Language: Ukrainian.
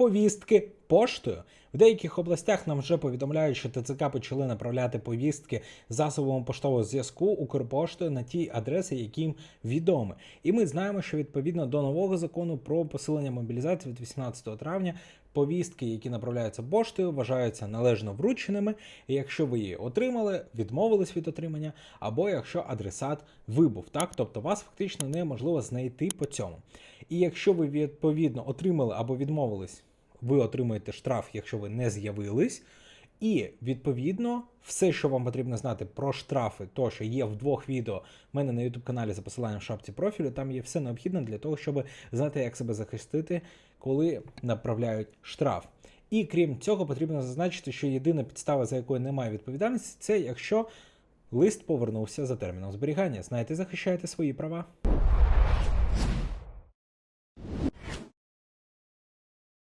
повістки поштою. В деяких областях нам вже повідомляють, що ТЦК почали направляти повістки засобами поштового зв'язку Укрпоштою на ті адреси, які їм відомі. І ми знаємо, що відповідно до нового закону про посилення мобілізації від 18 травня повістки, які направляються поштою, вважаються належно врученими. І якщо ви її отримали, відмовились від отримання, або якщо адресат вибув, так тобто вас фактично неможливо знайти по цьому. І якщо ви відповідно отримали або відмовились, ви отримаєте штраф, якщо ви не з'явились. І відповідно, все, що вам потрібно знати про штрафи, то що є в двох відео в мене на youtube каналі за посиланням в шапці профілю. Там є все необхідне для того, щоб знати, як себе захистити, коли направляють штраф. І крім цього, потрібно зазначити, що єдина підстава, за якою немає відповідальності, це якщо лист повернувся за терміном зберігання. Знаєте, захищаєте свої права.